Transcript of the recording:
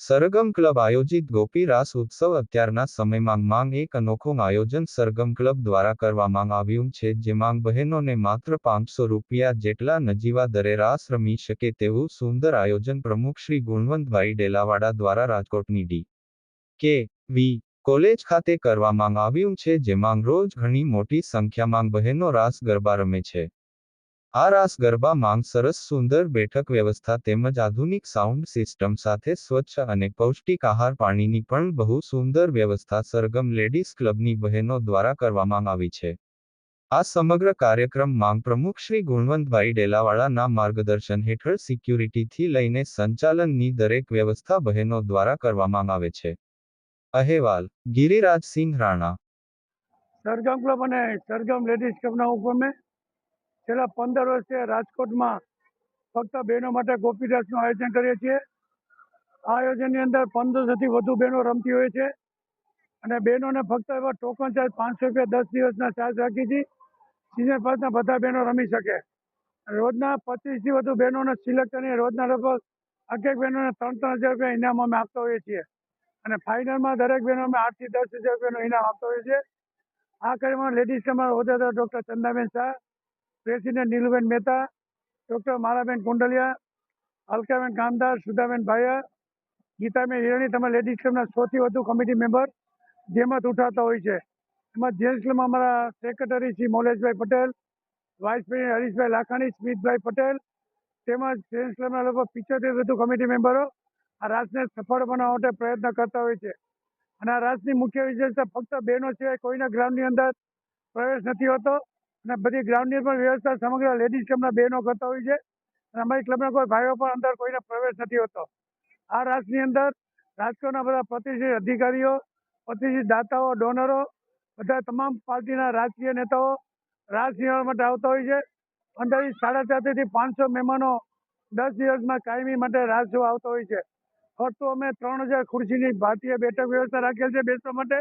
Sargam club આયોજિત ગોપી રાસ ઉત્સવ અત્યારના સમયમાં માંગ એક અનોખું આયોજન સરગમ ક્લબ દ્વારા કરવામાં આવ્યું છે જેમાં બહેનોને માત્ર પાંચસો રૂપિયા જેટલા નજીવા દરે રાસ રમી શકે તેવું સુંદર આયોજન પ્રમુખ શ્રી ગુણવંતભાઈ ડેલાવાડા દ્વારા રાજકોટની ડી. કે. વી. કોલેજ ખાતે કરવામાં આવ્યું છે, જેમાં રોજ ઘણી મોટી સંખ્યામાં બહેનો રાસ ગરબા રમે છે. આ રાસ ગરબા માંગ સરસ સુંદર બેઠક વ્યવસ્થા તેમજ આધુનિક સાઉન્ડ સિસ્ટમ સાથે સ્વચ્છ અને પૌષ્ટિક આહાર પાણીની પણ બહુ સુંદર વ્યવસ્થા સરગમ લેડીઝ ક્લબની બહેનો દ્વારા કરવામાં આવી છે. આ સમગ્ર કાર્યક્રમ માંગ પ્રમુખ શ્રી ગુણવંતભાઈ ડેલાવાળાના માર્ગદર્શન હેઠળ સિક્યુરિટીથી લઈને સંચાલનની દરેક વ્યવસ્થા બહેનો દ્વારા કરવામાં આવે છે. અહેવાલ, ગિરિરાજસિંહ રાણા. સરગમ ક્લબ અને સરગમ લેડીઝ ક્લબના ઉપક્રમે છેલ્લા પંદર વર્ષથી રાજકોટમાં ફક્ત બહેનો માટે ગોપીદાસનું આયોજન કરીએ છીએ. આ આયોજનની અંદર પંદરસોથી વધુ બહેનો રમતી હોય છે. અને બહેનોને ફક્ત એવા ટોકન ચાર્જ પાંચસો રૂપિયા દસ દિવસના ચાર્જ રાખી હતી સિઝન પાસના બધા બહેનો રમી શકે. રોજના પચીસથી વધુ બહેનોને સિલેક્ટ કરીને રોજના લગભગ એક બહેનોને ત્રણ ત્રણ હજાર રૂપિયા ઇનામ અમે આપતા હોઈએ છીએ. અને ફાઇનલમાં દરેક બહેનો અમે આઠથી દસ હજાર રૂપિયાનું ઇનામ આપતા હોઈએ છીએ. આ કાર્યમાં લેડીઝ ક્લબના હોદ્દેદાર doctor Chandaben Shah president Niluben Mehta, doctor Malaben Kundaliya Alkaben Kamdar, Sudhaben Bhaya Gitaben હિરણી તમે લેડીઝ ક્લબના સૌથી વધુ કમિટી મેમ્બર જેમાં ઉઠાવતા હોય છે. એમાં જેન્ટ્સ ક્લબમાં અમારા secretary Shri Moleshbhai Patel, vice president Harishbhai Lakhani, Smitbhai Patel, તેમજ જેન્ટ્સ ક્લબના લગભગ પિચોતેર વધુ કમિટી મેમ્બરો આ રાસને સફળ બનાવવા માટે પ્રયત્ન કરતા હોય છે. અને આ રાસની મુખ્ય વિશેષતા ફક્ત બહેનો સિવાય કોઈના ગ્રાઉન્ડની અંદર પ્રવેશ નથી હોતો. અને બધી ગ્રાઉન્ડની પણ વ્યવસ્થા સમગ્ર લેડીઝ ક્લબના બહેનો કરતા હોય છે. અને અમારી ક્લબના કોઈ ભાઈઓ પણ અંદર કોઈને પ્રવેશ નથી હોતો. આ રાસની અંદર રાજકોટના બધા પ્રતિષ્ઠિત અધિકારીઓ, પ્રતિષ્ઠિત દાતાઓ ડોનરો બધા તમામ પાર્ટીના રાજકીય નેતાઓ રાસ નિહાળવા માટે આવતા હોય છે. અંદાજિત સાડા ચારથી પાંચસો મહેમાનો દસ દિવસમાં કાયમી માટે રાસ જોવા આવતા હોય છે. ફરતું અમે ત્રણ હજાર ખુરશીની ભારતીય બેઠક વ્યવસ્થા રાખેલ છે બેસવા માટે.